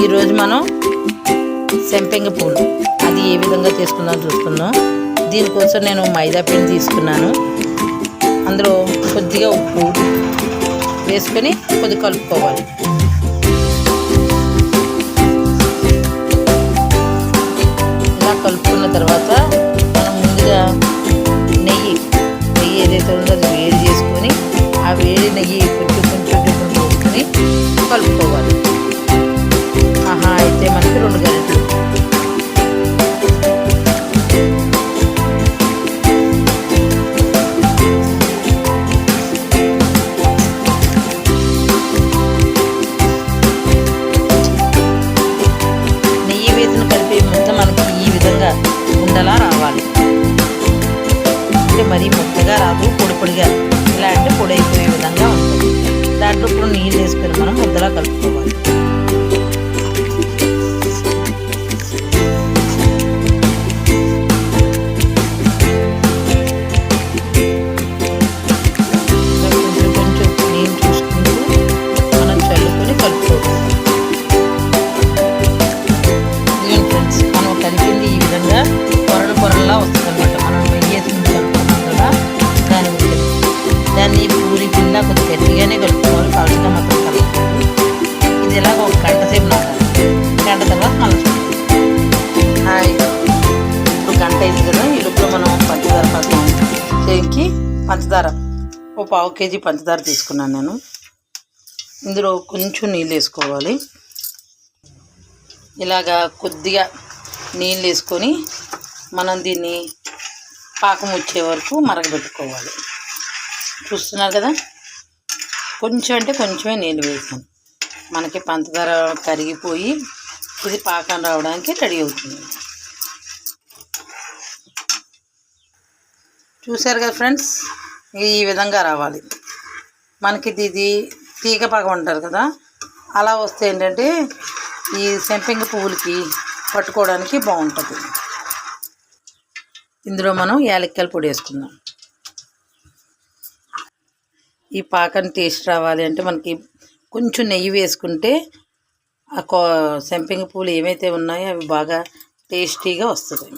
ఈరోజు మనం సెంపెంగ పూలు. అది ఏ విధంగా చేసుకుందాం చూసుకుందాం. దీనికోసం నేను మైదా పిండి తీసుకున్నాను. అందులో కొద్దిగా ఉప్పు వేసుకొని కొద్ది కలుపుకోవాలి. ఇలా కలుపుకున్న తర్వాత మనం ముందుగా నెయ్యి నెయ్యి ఏదైతే ఉందో అది వేడి చేసుకొని ఆ వేడి నెయ్యి కొంచెం కొంచెం కొంచెం పోసుకొని కలుపుకోవాలి. ఉండలా రావాలి. అంటే మరీ మెత్తగా రాదు పొడి పొడిగా. ఇలా అంటే పొడి అయిపోయే విధంగా ఉంటుంది. దాంట్లో ఇప్పుడు నీళ్ళు వేసుకొని మనం ముద్దలా కలుపుకోవాలి. చేకి పంచదార. ఓ పావు కేజీ పంచదార తీసుకున్నాను నేను. ఇందులో కొంచెం నీళ్ళు వేసుకోవాలి. ఇలాగా కొద్దిగా నీళ్ళు వేసుకొని మనం దీన్ని పాకం వచ్చే వరకు మరగబెట్టుకోవాలి. చూస్తున్నారు కదా? కొంచెం అంటే కొంచెమే నీళ్ళు వేసాను. మనకి పంచదార కరిగిపోయి ఇది పాకం రావడానికి రెడీ అవుతుంది. చూశారు కదా ఫ్రెండ్స్? ఈ విధంగా రావాలి. మనకి ఇది తీగ పాకం ఉంటారు కదా? అలా వస్తే ఏంటంటే ఈ సెంపింగ పువ్వులకి పట్టుకోవడానికి బాగుంటుంది. ఇందులో మనం యాలక్కాయల పొడి వేసుకుందాం. ఈ పాకం టేస్ట్ రావాలి అంటే మనకి కొంచెం నెయ్యి వేసుకుంటే ఆ కో సెంపింగ పువ్వులు ఏమైతే ఉన్నాయో అవి బాగా టేస్టీగా వస్తుంది.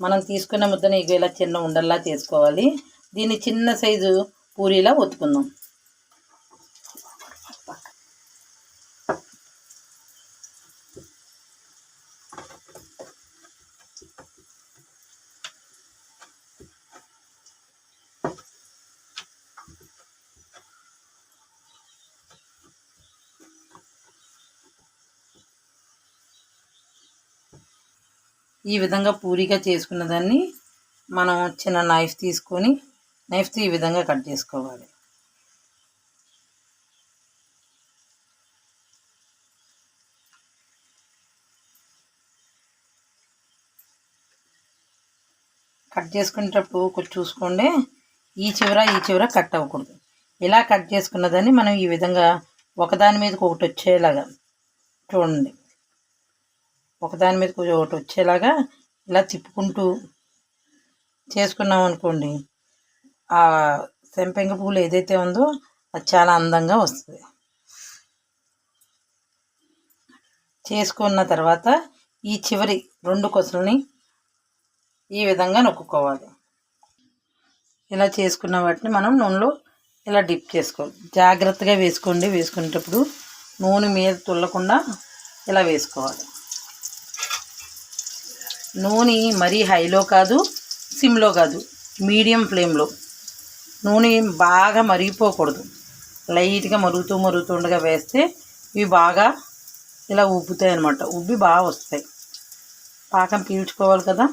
మనం తీసుకున్న ముద్దని ఇగో ఇలా చిన్న ఉండల్లా చేసుకోవాలి. దీన్ని చిన్న సైజు పూరీలా ఒత్తుకుందాం. ఈ విధంగా పూరిగా చేసుకున్న దాన్ని మనం చిన్న నైఫ్ తీసుకొని నైఫ్తో ఈ విధంగా కట్ చేసుకోవాలి. కట్ చేసుకునేటప్పుడు కొంచెం చూసుకోండి ఈ చివర ఈ చివర కట్ అవ్వకూడదు. ఇలా కట్ చేసుకున్న దాన్ని మనం ఈ విధంగా ఒకదాని మీదకి ఒకటి వచ్చేలాగా చూడండి. ఒకదాని మీద కొంచెం ఒకటి వచ్చేలాగా ఇలా తిప్పుకుంటూ చేసుకున్నాం అనుకోండి ఆ సెంపెంగ పువ్వులు ఏదైతే ఉందో అది చాలా అందంగా వస్తుంది. చేసుకున్న తర్వాత ఈ చివరి రెండు కొసలని ఈ విధంగా నొక్కుకోవాలి. ఇలా చేసుకున్న వాటిని మనం నూనెలో ఇలా డిప్ చేసుకోవాలి. జాగ్రత్తగా వేసుకోండి. వేసుకునేటప్పుడు నూనె మీద తుల్లకుండా ఇలా వేసుకోవాలి. నూనె మరీ హైలో కాదు సిమ్లో కాదు మీడియం ఫ్లేమ్లో. నూనె బాగా మరిగిపోకూడదు. లైట్గా మరుగుతూ మరుగుతూ ఉండగా వేస్తే ఇవి బాగా ఇలా ఉబ్బుతాయి అన్నమాట. ఉబ్బి బాగా వస్తాయి. పాకం పీల్చుకోవాలి కదా.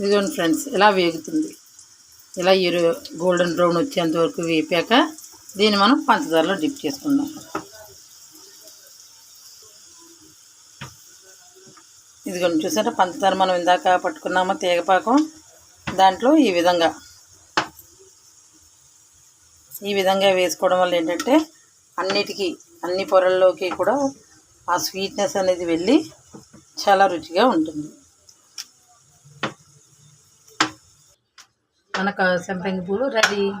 ఇదిగోండి ఫ్రెండ్స్ ఇలా వేగుతుంది. ఇలా ఎరు గోల్డెన్ బ్రౌన్ వచ్చేంత వరకు వేపాక దీన్ని మనం పంచదారలో డిప్ చేసుకుందాం. ఇదిగోండి చూసారా పంచదార మనం ఇందాక పట్టుకున్నామో తీగపాకం. దాంట్లో ఈ విధంగా ఈ విధంగా వేసుకోవడం వల్ల ఏంటంటే అన్నిటికీ అన్ని పొరల్లోకి కూడా ఆ స్వీట్నెస్ అనేది వెళ్ళి చాలా రుచిగా ఉంటుంది. మనకు క- సంపంగి పూలు రెడీ.